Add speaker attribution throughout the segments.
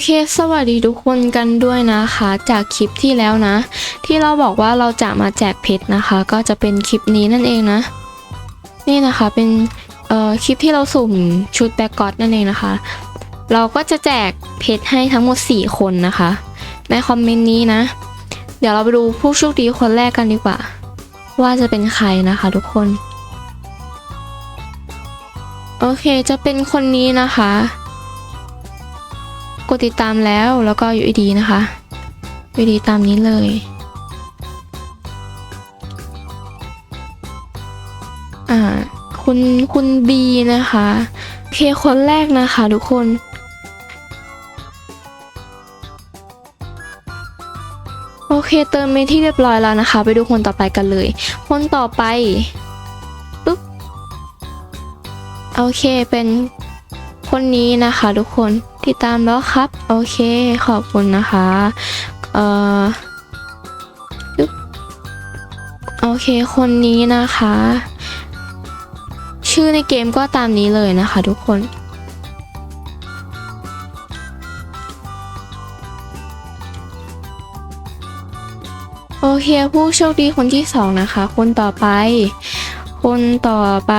Speaker 1: เคสวัสดีทุกคนกันด้วยนะคะ จากคลิปที่แล้วนะ ที่เราบอกว่าเราจะมาแจกเพชรนะคะ ก็จะเป็นคลิปนี้นั่นเองนะ นี่นะคะเป็นเอ่อคลิปที่เราสุ่มชุดแบ็กกอตนั่นเองนะคะ เราก็จะแจกเพชรให้ทั้งหมด 4 คนนะคะในคอมเมนต์นี้นะ เดี๋ยวเราไปดูผู้โชคดีคนแรกกันดีกว่า ว่าจะเป็นใครนะคะทุกคน โอเคจะเป็นคนนี้นะคะ ดติดตามแล้วแล้วก็อยู่ดีนะคะอยู่ดีตามนี้เลย อ่า คุณคุณบีนะคะเคคนแรกนะคะทุกคนโอเคเติมไปที่เรียบร้อยแล้วนะคะ ไปดูคนต่อไปกันเลย คนต่อไปปุ๊บโอเคเป็นคนนี้นะคะทุกคน ติดตามแล้วครับ โอเค ขอบคุณนะคะ เอ่อโอเค คนนี้นะคะ ชื่อในเกมก็ตามนี้เลยนะคะทุกคนโอเคผู้โชคดีคนที่สองนะคะ คนต่อไป คนต่อไป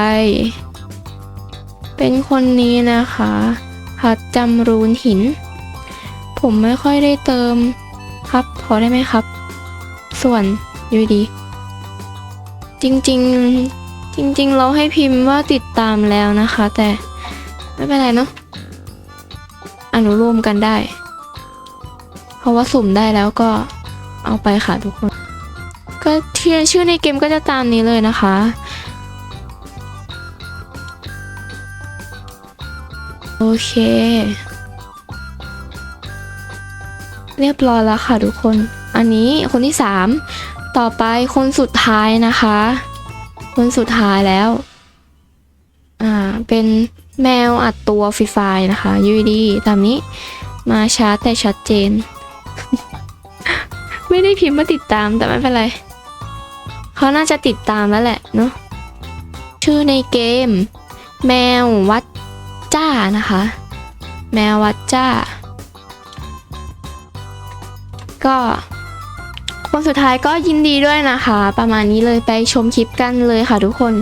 Speaker 1: เป็นคนนี้นะคะ หัดจำรูนหิน ผมไม่ค่อยได้เติมครับ พอได้ไหมครับ ส่วนอยู่ดี จริงๆจริง ๆ เราให้พิมพ์ว่าติดตามแล้วนะคะ แต่ไม่เป็นไรเนาะอนุโลมกันได้ เพราะว่าสุ่มได้แล้วก็เอาไปค่ะทุกคน ก็ที่ชื่อในเกมก็จะตามนี้เลยนะคะ โอเค เรียบร้อยแล้วค่ะทุกคน อันนี้คนที่สามต่อไปคนสุดท้ายนะคะ คนสุดท้ายแล้ว อ่า เป็นแมวอัดตัวฟรีไฟนะคะยูดีตามนี้ มาช้าแต่ชัดเจน ไม่ได้พิมพ์มาติดตามแต่ไม่เป็นไรเขาน่าจะติดตามแล้วแหละเนาะชื่อในเกม แมววัด จ้านะคะ แมววัดจ้า ก็คนสุดท้ายก็ยินดีด้วยนะคะ ประมาณนี้เลยไปชมคลิปกันเลยค่ะทุกคน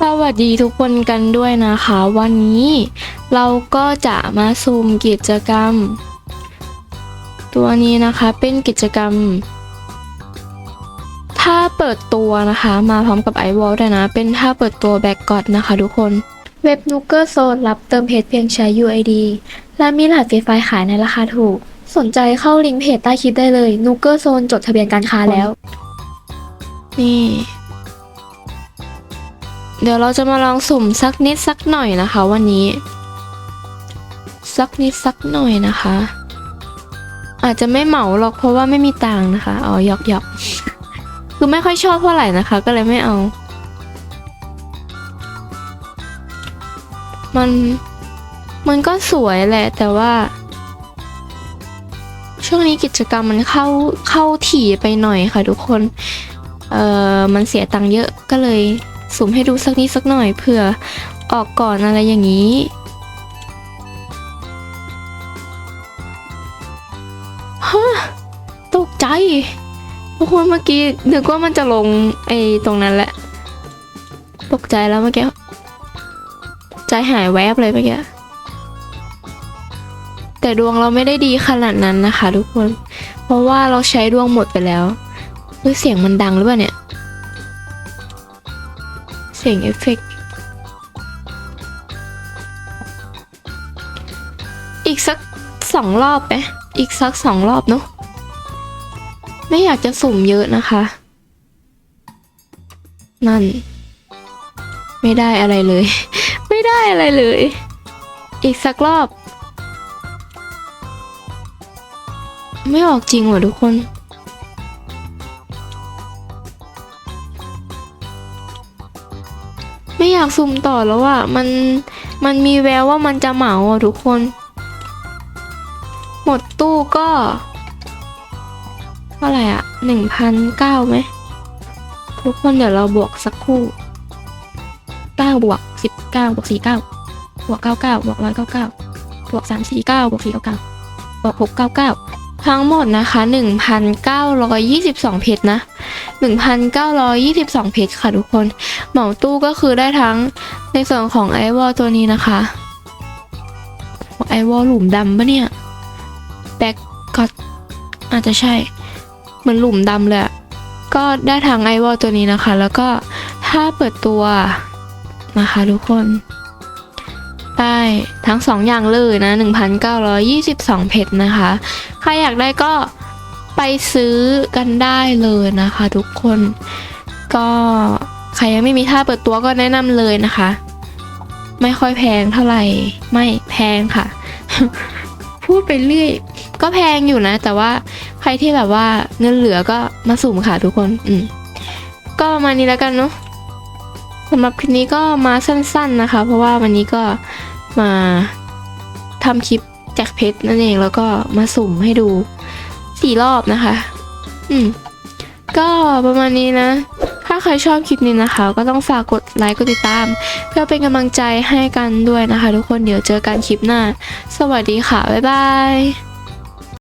Speaker 1: สวัสดีทุกคนกันด้วยนะคะ วันนี้เราก็จะมาซูมกิจกรรม ตัวนี้นะคะเป็นกิจกรรม ถ้าเปิดตัวนะคะ มาพร้อมกับไอวอลด้วยนะ เป็นถ้าเปิดตัวแบ็กกอดนะคะทุกคน เว็บนูเกอร์โซนรับเติมเพจเพียงใช้ UID และมีรหัสฟรีไฟล์ขายในราคาถูก สนใจเข้าลิงก์เพจใต้คลิปได้เลยนูเกอร์โซนจดทะเบียนการค้าแล้ว นี่ เดี๋ยวเราจะมาลองสุ่มสักนิดสักหน่อยนะคะวันนี้ สักนิดสักหน่อยนะคะ อาจจะไม่เหมาหรอกเพราะว่าไม่มีตังค์นะคะอ๋อหยอกหยอกคือไม่ค่อยชอบเท่าไหร่นะคะ ก็เลยไม่เอา มันมันก็สวยแหละแต่ว่า ช่วงนี้กิจกรรมมันเข้าเข้าถี่ไปหน่อยค่ะทุกคน เอ่อมันเสียตังค์เยอะก็เลยสุ่มให้ดูสักนิดสักหน่อยเผื่อออกก่อนอะไรอย่างนี้ฮะตกใจทุกคนเมื่อกี้นึกว่ามันจะลงไอ้ตรงนั้นแหละ ตกใจแล้วเมื่อกี้ ใจหายแวบเลยเมื่อกี้แต่ดวงเราไม่ได้ดีขนาดนั้นนะคะ ทุกคน เพราะว่าเราใช้ดวงหมดไปแล้วเฮ้ยเสียงมันดังหรือเปล่าเนี่ย เสียงเอฟเฟกต์อีกสักสองรอบไหมอีกสักสองรอบเนาะ ไม่อยากจะสุ่มเยอะนะคะ นั่น ไม่ได้อะไรเลย ได้อะไรเลย อีกสักรอบ ไม่ออกจริงว่ะทุกคน ไม่อยากซุ่มต่อแล้วอะมัน มันมีแววว่ามันจะเหมาอะทุกคน หมดตู้ก็เท่าไหร่อะหนึ่งพันเก้าไหมทุกคนเดี๋ยวเราบวกสักครู่ เก้าบวกสิบเก้าบวกสี่เก้าบวกเก้าเก้าบวกร้อยเก้าเก้าบวกสามสี่เก้าบวกสี่เก้าเก้าบวกหกเก้าเก้าทั้งหมดนะคะหนึ่งพันเก้าร้อยยี่สิบสองเพชรนะหนึ่งพันเก้าร้อยยี่สิบสองเพชรค่ะทุกคน เหมาตู้ก็คือได้ทั้งในส่วนของไอวอลตัวนี้นะคะ ไอวอลหลุมดำปะเนี่ย แบ็กก็อาจจะใช่ เหมือนหลุมดำเลยก็ได้ทั้งไอวอลตัวนี้นะคะ แล้วก็ถ้าเปิดตัว นะคะทุกคน ได้ทั้งสองอย่างเลยนะ 1,922 เพชรนะคะ ใครอยากได้ก็ไปซื้อกันได้เลยนะคะทุกคน ก็ใครยังไม่มีท่าเปิดตัวก็แนะนำเลยนะคะ ไม่ค่อยแพงเท่าไหร่ ไม่แพงค่ะ พูดไปเรื่อย ก็แพงอยู่นะ แต่ว่าใครที่แบบว่าเงินเหลือก็มาสุ่มค่ะทุกคน อืมก็ประมาณนี้แล้วกันเนาะ สำหรับคลิปนี้ก็มาสั้น ๆนะคะ เพราะว่าวันนี้ก็มาทำคลิปแจกเพชรนั่นเองแล้วก็มาสุ่มให้ดูสี่รอบนะคะ อืม ก็ประมาณนี้นะ ถ้าใครชอบคลิปนี้นะคะ ก็ต้องฝากกดไลค์กดติดตาม เพื่อเป็นกำลังใจให้กันด้วยนะคะ ทุกคนเดี๋ยวเจอกันคลิปหน้า สวัสดีค่ะ บ๊ายบาย